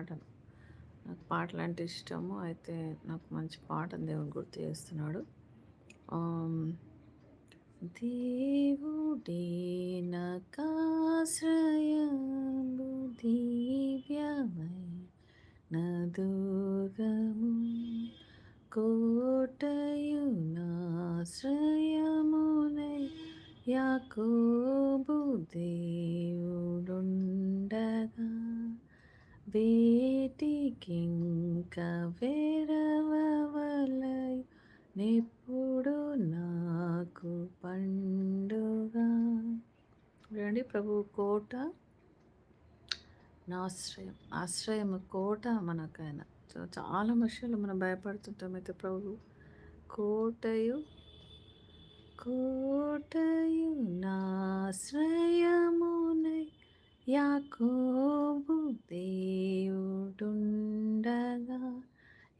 పాటను నాకు పాటలు అంటే ఇష్టము. అయితే నాకు మంచి పాటను దేవుడు గుర్తు చేస్తున్నాడు. ఆమ్, దేవుడే నకాశ్రయము దివ్యమై నదుగము కోటయు నాశ్రయమునై యాకోబు దేవుడున్న వేటికింక వెరవలై నెప్పుడు నాకు పండుగ. చూడండి ప్రభు కోట నా ఆశ్రయం ఆశ్రయం కోట మనకైనా. చాలా విషయాలు మనం భయపడుతుంటాం అయితే ప్రభు. కోటయు కోటయు నాశ్రయము యాకోబు దేవుడుండగా.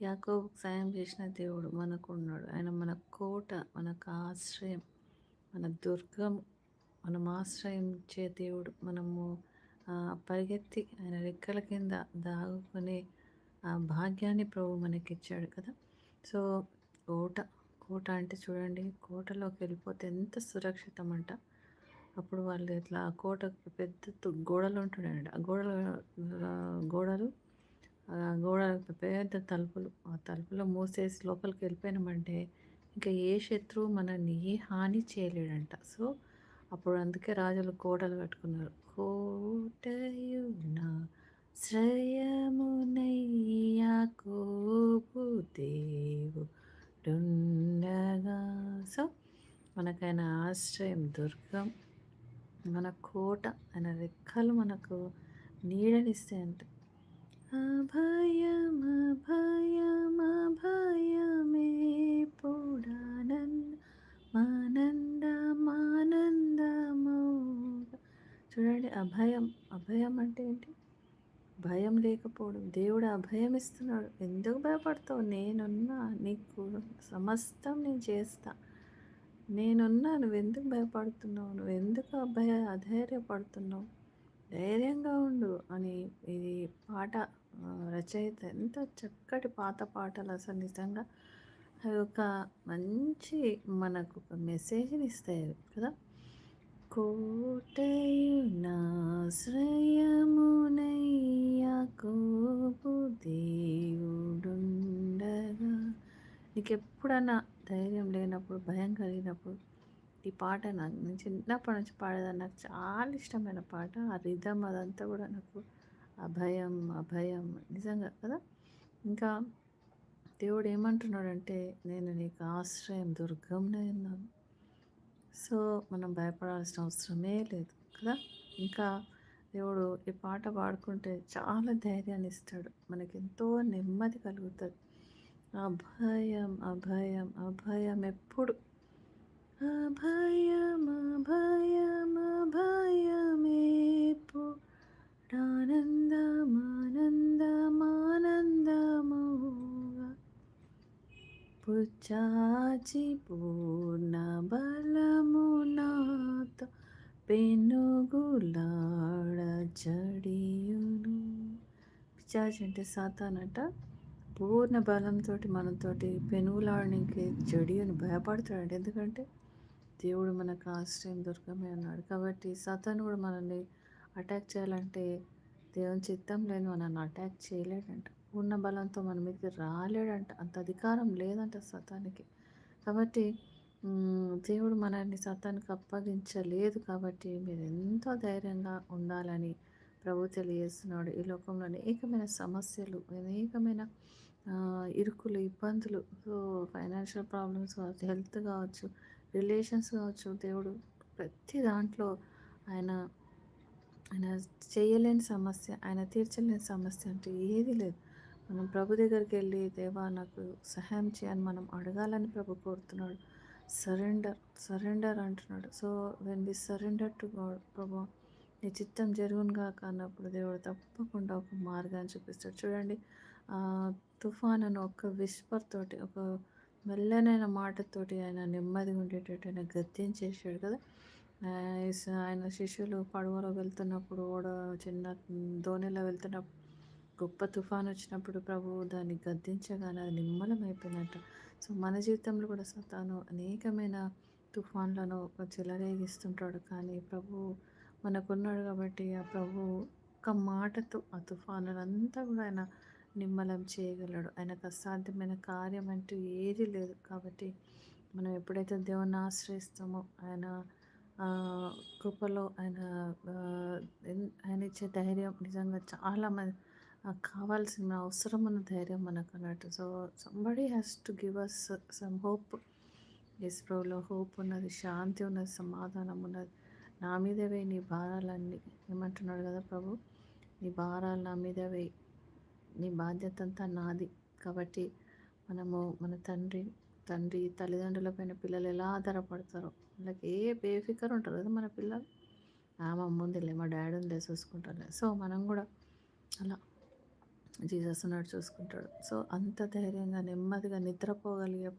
యాకోబుకు సాయం చేసిన దేవుడు మనకు ఉన్నాడు ఆయన మన కోట మనకు ఆశ్రయం మన దుర్గం మనం ఆశ్రయించే దేవుడు. మనము పరిగెత్తి ఆయన రెక్కల కింద దాగుకునే ఆ భాగ్యాన్ని ప్రభు మనకిచ్చాడు కదా. సో కోట కోట అంటే చూడండి కోటలోకి వెళ్ళిపోతే ఎంత సురక్షితం అంట అప్పుడు వాళ్ళు ఇట్లా ఆ కోటకు పెద్ద గోడలు ఉంటుండే ఆ గోడలు గోడలు ఆ గోడ పెద్ద తలుపులు. ఆ తలుపులో మూసేసి లోపలికి వెళ్ళిపోయినామంటే ఇంకా ఏ శత్రువు మనల్ని ఏ హాని చేయలేడంట. సో అప్పుడు అందుకే రాజులు కోటలు కట్టుకున్నారు. కోటయు నా శ్రయమునయ్యా కోపు దేవుడుండగా సో మనకైన ఆశ్రయం దుర్గం మన కోట ఆయన రెక్కలు మనకు నీడనిస్తాయంట అభయం అభయం అభయమే పూడానంద మానంద మానందమోగ చూడండి అభయం. అభయం అంటే ఏంటి? భయం లేకపోవడం. దేవుడు అభయం ఇస్తున్నాడు. ఎందుకు భయపడతావు? నేనున్నా నీకు సమస్తం నేను చేస్తాను నేనున్నా నువ్వెందుకు భయపడుతున్నావు? నువ్వు ఎందుకు అభయ అధైర్యపడుతున్నావు? ధైర్యంగా ఉండు అని ఇది పాట రచయిత ఎంత చక్కటి పాత పాటలు అసలు నిజంగా. అవి ఒక మంచి మనకు ఒక మెసేజ్ని ఇస్తాయి కదా? కోటయునాశ్రయమునయ్యా కోపు దేవుడుండగా. నీకు ఎప్పుడన్నా ధైర్యం లేనప్పుడు భయం కలిగినప్పుడు ఈ పాట నాకు నేను చిన్నప్పటి నుంచి పాడేదాన్ని. నాకు చాలా ఇష్టమైన పాట. ఆ రిధం అదంతా కూడా నాకు అభయం అభయం నిజంగా కదా. ఇంకా దేవుడు ఏమంటున్నాడంటే నేను నీకు ఆశ్రయం దుర్గంనే ఉన్నాను. సో మనం భయపడాల్సిన అవసరమే లేదు కదా. ఇంకా దేవుడు ఈ పాట పాడుకుంటే చాలా ధైర్యాన్ని ఇస్తాడు. మనకెంతో నెమ్మది కలుగుతుంది. అభయం అభయం అభయం ఎప్పుడు? అభయం అభయం అభయమేపు పుచ్చాచి పూర్ణ బలము నాతో పెనుగులాడ చడియును పిచాచి అంటే సాతానట పూర్ణ బలంతో మనతోటి పెనుగులాడడానికి అని భయపడతాడు ఎందుకంటే దేవుడు మనకు ఆశ్రయం దుర్గమే అన్నాడు. కాబట్టి సాతాను కూడా మనల్ని అటాక్ చేయాలంటే దేవుని చిత్తం లేని మనల్ని అటాక్ చేయలేడంట. పూర్ణ బలంతో మన మీదకి రాలేడంట. అంత అధికారం లేదంట సతానికి. కాబట్టి దేవుడు మనల్ని సతానికి అప్పగించలేదు. కాబట్టి మీరు ఎంతో ధైర్యంగా ఉండాలని ప్రభు తెలియజేస్తున్నాడు. ఈ లోకంలో అనేకమైన సమస్యలు అనేకమైన ఇరుకులు ఇబ్బందులు. సో ఫైనాన్షియల్ ప్రాబ్లమ్స్ కావచ్చు హెల్త్ కావచ్చు రిలేషన్స్ కావచ్చు దేవుడు ప్రతి దాంట్లో ఆయన ఆయన చేయలేని సమస్య ఆయన తీర్చలేని సమస్య అంటే ఏది లేదు. మనం ప్రభు దగ్గరికి వెళ్ళి దేవా నాకు సహాయం చేయని మనం అడగాలని ప్రభు కోరుతున్నాడు. సరెండర్ సరెండర్ అంటున్నాడు. So when we surrender to God ప్రభు నీ చిత్తం జరుగును కాక దేవుడు తప్పకుండా ఒక మార్గాన్ని చూపిస్తాడు. చూడండి తుఫాన్ అని ఒక విస్పర్ తోటి ఒక మెల్లనైన మాటతోటి ఆయన నెమ్మదిగా ఉండేటట్టు ఆయన గద్దించేసాడు కదా. ఆయన శిష్యులు పడవలో వెళ్తున్నప్పుడు ఓడ చిన్న దోణిలో వెళ్తున్నప్పుడు గొప్ప తుఫాన్ వచ్చినప్పుడు ప్రభువు దాన్ని గద్దించగానే అది నిమ్మలమైపోయినట్ట. సో మన జీవితంలో కూడా సతాను అనేకమైన తుఫాన్లను చెలరేగిస్తుంటాడు. కానీ ప్రభు మనకున్నాడు కాబట్టి ఆ ప్రభు ఒక్క మాటతో ఆ తుఫానులంతా కూడా ఆయన నిమ్మలం చేయగలడు. ఆయనకు అసాధ్యమైన కార్యం అంటూ ఏది లేదు. కాబట్టి మనం ఎప్పుడైతే దేవుణ్ణి ఆశ్రయిస్తామో ఆయన కృపలో ఆయన ఆయన ఇచ్చే ధైర్యం నిజంగా చాలా మంది కావాల్సిన అవసరం ఉన్న ధైర్యం మనకు అన్నట్టు. So somebody has to give us some hope ఇస్రోలో hope ఉన్నది శాంతి ఉన్నది సమాధానం ఉన్నది. నా మీద వేయి నీ భారాలన్నీ. ఏమంటున్నాడు కదా ప్రభు? నీ భారాలు నా మీద వేయి. నీ బాధ్యత అంతా నాది. కాబట్టి మనము మన తండ్రి తండ్రి తల్లిదండ్రులపైన పిల్లలు ఎలా ఆధారపడతారో వాళ్ళకి ఏ బేఫికర్ ఉంటారు కదా మన పిల్లలు. మా ముందులే మా డాడీ ఉందే చూసుకుంటారులే. సో మనం కూడా అలా జీసస్ ఉన్నాడు చూసుకుంటాడు. సో అంత ధైర్యంగా నెమ్మదిగా నిద్రపోగలిగే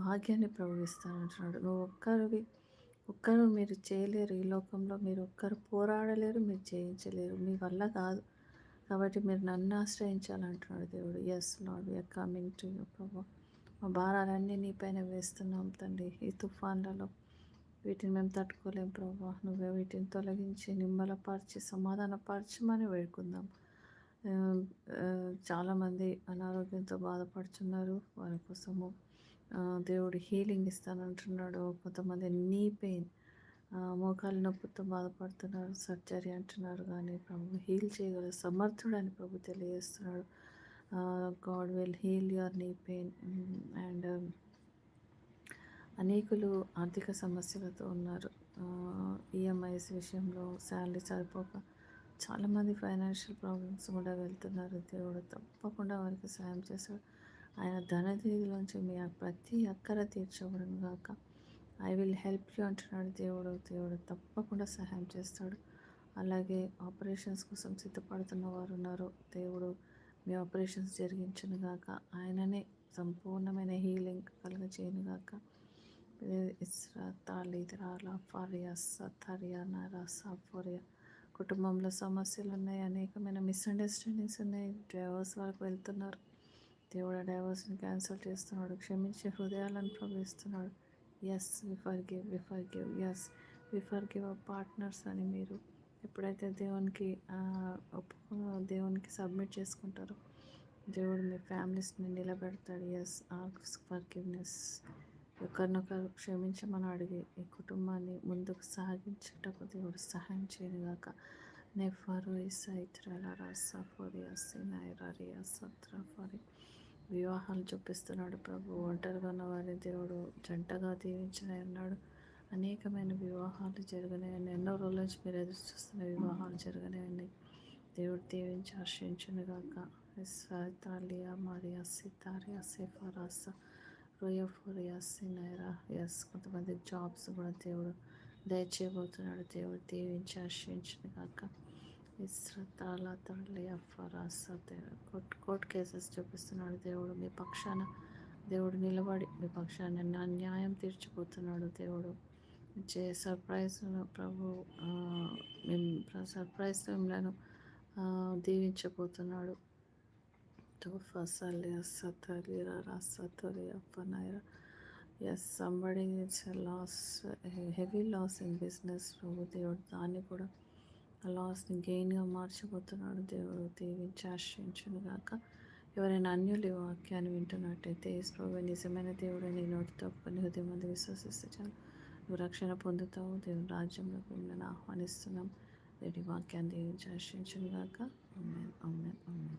భాగ్యాన్ని ప్రవహిస్తానంటున్నాడు నువ్వు ఒక్కరివి ఒక్కరు మీరు చేయలేరు. ఈ లోకంలో మీరు ఒక్కరు పోరాడలేరు మీరు చేయించలేరు మీ వల్ల కాదు. కాబట్టి మీరు నన్ను ఆశ్రయించాలంటున్నాడు దేవుడు. Yes Lord we are coming to you ప్రభా. మా భారాలన్నీ నీ పైన వేస్తున్నాం తండ్రి. ఈ తుఫాన్లలో వీటిని మేము తట్టుకోలేం ప్రభా. నువ్వే వీటిని తొలగించి నిమ్మలపరిచి సమాధానపరచమని వేడుకుందాం. చాలామంది అనారోగ్యంతో బాధపడుతున్నారు. వారి కోసము దేవుడు హీలింగ్ ఇస్తానంటున్నాడు. కొంతమంది నీ పెయిన్ మోకాలు నొప్పితో బాధపడుతున్నారు. సర్జరీ అంటున్నారు కానీ ప్రభు హీల్ చేయగల సమర్థుడు అని ప్రభు తెలియజేస్తున్నాడు. God will heal your knee pain. And అనేకులు ఆర్థిక సమస్యలతో ఉన్నారు. ఈఎంఐస్ విషయంలో శాలరీ సరిపోక చాలామంది ఫైనాన్షియల్ ప్రాబ్లమ్స్ కూడా వెళ్తున్నారు. దేవుడు తప్పకుండా వారికి సాయం చేశాడు ఆయన ధననిధిలోంచి మీ ప్రతి అక్కర తీర్చబడను గాక. ఐ విల్ హెల్ప్ యూ అంటున్నాడు దేవుడు. దేవుడు తప్పకుండా సహాయం చేస్తాడు. అలాగే ఆపరేషన్స్ కోసం సిద్ధపడుతున్న వారు ఉన్నారు. దేవుడు మీ ఆపరేషన్స్ జరిగించను గాక ఆయననే సంపూర్ణమైన హీలింగ్ కలుగజేయను గాక. ఇస్రా తాళిద్రాల ఫరియా సథరియా నరా సాఫోరియా కుటుంబంలో సమస్యలు ఉన్నాయి అనేకమైన మిస్అండర్స్టాండింగ్స్ ఉన్నాయి. డ్రైవర్స్ వరకు వెళ్తున్నారు. దేవుడు డైవర్స్ని క్యాన్సిల్ చేస్తున్నాడు. క్షమించే హృదయాలను ప్రవేశిస్తున్నాడు yes we forgive we forgive yes we forgive our partners అని మీరు ఎప్పుడైతే దేవునికి దేవునికి సబ్మిట్ చేసుకుంటారో దేవుడు మీ ఫ్యామిలీస్ని నిలబెడతాడు. ఎస్ ఫర్ గివ్నెస్ ఒకరినొకరు క్షమించమని అడిగి ఈ కుటుంబాన్ని ముందుకు సాగించేటప్పుడు దేవుడు సహాయం చేయనుగాక. నెఫరు ఇసైత్రల రస ఫోరి అసినైరరి అసత్ర ఫరి వివాహాలు చూపిస్తున్నాడు ప్రభు. ఒంటరిగా ఉన్న వారి దేవుడు జంటగా దీవించిన అన్నాడు అనేకమైన వివాహాలు జరిగినాయని ఎన్నో రోజుల నుంచి మీరు ఎదురు చూస్తున్న వివాహాలు జరిగినాయని దేవుడు దీవించి హర్షించును గాక. తాలియా మరియా సితారియా సెఫరాస రోయఫోరియా సినైరా ఎస్ కొంతమంది జాబ్స్ కూడా దేవుడు దయచేయబోతున్నాడు. దేవుడు దీవించి హర్షించును గాక. ఇస్రతాల తల్లి అఫరాస కోర్ట్ కోర్ట్ కేసెస్ చూపిస్తున్నాడు దేవుడు. మీ పక్షాన దేవుడు నిలబడి మీ నా న్యాయం తీర్చిపోతున్నాడు దేవుడు. ఇచ్చే సర్ప్రైజ్ ప్రభు మేము సర్ప్రైజ్ మిమ్మల్ని దీవించబోతున్నాడు. తోఫసలి అస్సతలి రసతలి అప్పనైరా. Yes somebody it's loss heavy loss in business ప్రభు దేవుడు. దాన్ని కూడా లాస్ని గెయిన్గా మార్చిపోతున్నాడు దేవుడు దీవించి ఆశ్రయించును గాక. ఎవరైనా అన్యులు వాక్యాన్ని వింటున్నట్టయితే ప్రభు నిజమైన దేవుడు నీ నోటితో కొన్ని హృదయం మంది విశ్వసిస్తే చాలు నువ్వు రక్షణ పొందుతావు దేవుని రాజ్యంలో మిమ్మల్ని ఆహ్వానిస్తున్నాం. దేవుడి వాక్యాన్ని దీవించి ఆశ్రయించును గాక. అమ్మాయి అమ్మాయి